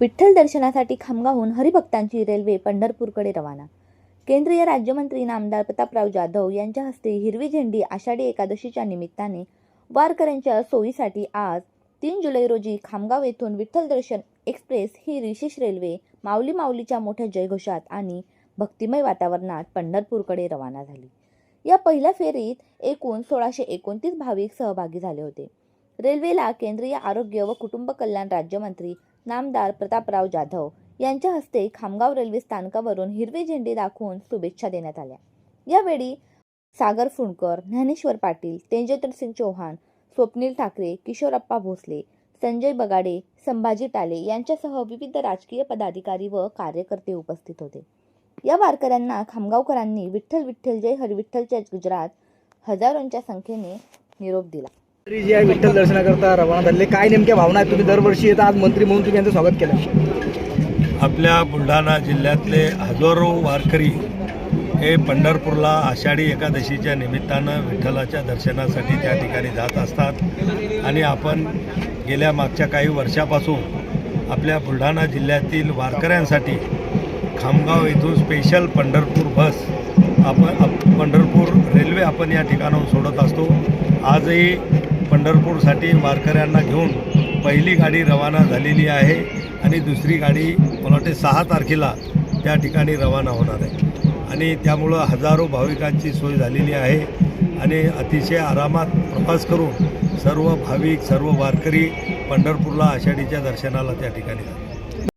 विठ्ठल दर्शनासाठी खामगावहून हरिभक्तांची रेल्वे पंढरपूरकडे रवाना. केंद्रीय राज्यमंत्री नामदार प्रतापराव जाधव यांच्या हस्ते हिरवी झेंडी आषाढी एकादशीच्या निमित्ताने वारकऱ्यांच्या सोयीसाठी आज तीन जुलै रोजी खामगाव येथून विठ्ठल दर्शन एक्सप्रेस ही विशेष रेल्वे माऊली माऊलीच्या मोठ्या जयघोषात आणि भक्तिमय वातावरणात पंढरपूरकडे रवाना झाली. या पहिल्या फेरीत एकूण सोळाशे एकोणतीस भाविक सहभागी झाले होते. रेल्वेला केंद्रीय आरोग्य व कुटुंब कल्याण राज्यमंत्री नामदार प्रतापराव जाधव यांच्या हस्ते खामगाव रेल्वे स्थानकावरून हिरवे झेंडे दाखवून शुभेच्छा देण्यात आल्या. यावेळी सागर फुंडकर ज्ञानेश्वर पाटील तेजेंद्र सिंग चौहान स्वप्नील ठाकरे किशोरप्पा भोसले संजय बगाडे संभाजी टाले यांच्यासह विविध राजकीय पदाधिकारी व कार्यकर्ते उपस्थित होते. या वारकऱ्यांना खामगावकरांनी विठ्ठल विठ्ठल जय हरविठ्ठलच्या गुजरात हजारोंच्या संख्येने निरोप दिला. मंत्री जे आहे विठ्ठल दर्शनाकरता रवाना झाले काय नेमक्या भावना आहेत? तुम्ही दरवर्षी येतात आज मंत्री म्हणून तुम्ही यांचं स्वागत केलं. आपल्या बुलढाणा जिल्ह्यातले हजारो वारकरी हे पंढरपूरला आषाढी एकादशीच्या निमित्तानं विठ्ठलाच्या दर्शनासाठी त्या ठिकाणी जात असतात. आणि आपण गेल्या मागच्या काही वर्षापासून आपल्या बुलढाणा जिल्ह्यातील वारकऱ्यांसाठी खामगाव येथून स्पेशल पंढरपूर बस आपण आप- पंढरपूर रेल्वे आपण या ठिकाणाहून सोडत असतो. आजही पंढरपूरसाठी वारकऱ्यांना घेऊन पहिली गाडी रवाना झालेली आहे आणि दुसरी गाडी मला वाटते सहा तारखेला त्या ठिकाणी रवाना होणार आहे. आणि त्यामुळं हजारो भाविकांची सोय झालेली आहे आणि अतिशय आरामात प्रवास करून सर्व भाविक सर्व वारकरी पंढरपूरला आषाढीच्या दर्शनाला त्या ठिकाणी जातात.